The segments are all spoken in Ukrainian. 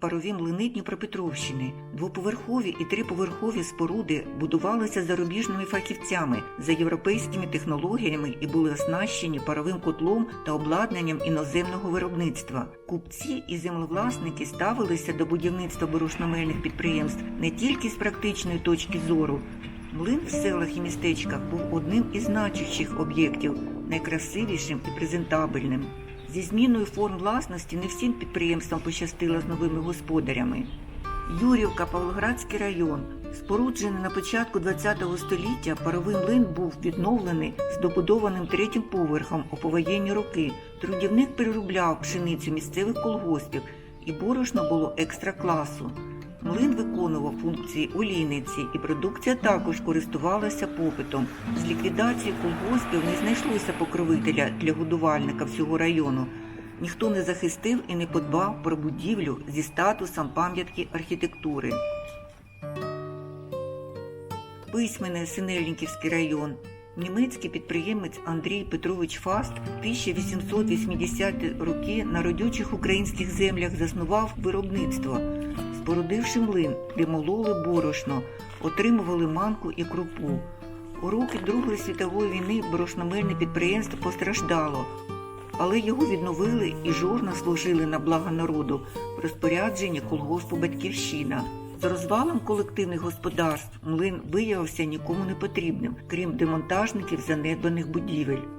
Парові млини Дніпропетровщини, двоповерхові і триповерхові споруди будувалися зарубіжними фахівцями за європейськими технологіями і були оснащені паровим котлом та обладнанням іноземного виробництва. Купці і землевласники ставилися до будівництва борошномельних підприємств не тільки з практичної точки зору. Млин в селах і містечках був одним із значущих об'єктів, найкрасивішим і презентабельним. Зі зміною форм власності не всім підприємствам пощастило з новими господарями. Юрівка, Павлоградський район. Споруджений на початку ХХ століття, паровий млин був відновлений з добудованим третім поверхом у повоєнні роки. Трудівник переробляв пшеницю місцевих колгоспів, і борошно було екстра класу. Млин виконував функції олійниці, і продукція також користувалася попитом. З ліквідацією колгоспів не знайшлося покровителя для годувальника всього району. Ніхто не захистив і не подбав про будівлю зі статусом пам'ятки архітектури. Письменне Синельниківський район. Німецький підприємець Андрій Петрович Фаст в 1880-ті роки на родючих українських землях заснував виробництво, спорудивши млин, де мололи борошно, отримували манку і крупу. У роки Другої світової війни борошномельне підприємство постраждало, але його відновили і жорна служили на благо народу в розпорядженні колгоспу Батьківщина. З розвалом колективних господарств млин виявився нікому не потрібним, крім демонтажників занедбаних будівель.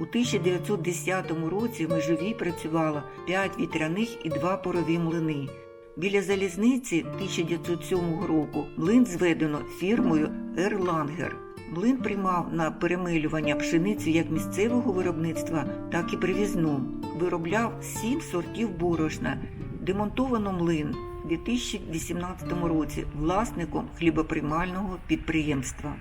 У 1910 році в Межовій працювало 5 вітряних і 2 порові млини. Біля залізниці 1907 року млин зведено фірмою Ерлангер. Млин приймав на перемилювання пшеницю як місцевого виробництва, так і привізну. Виробляв 7 сортів борошна. Демонтовано млин у 2018 році власником хлібоприймального підприємства.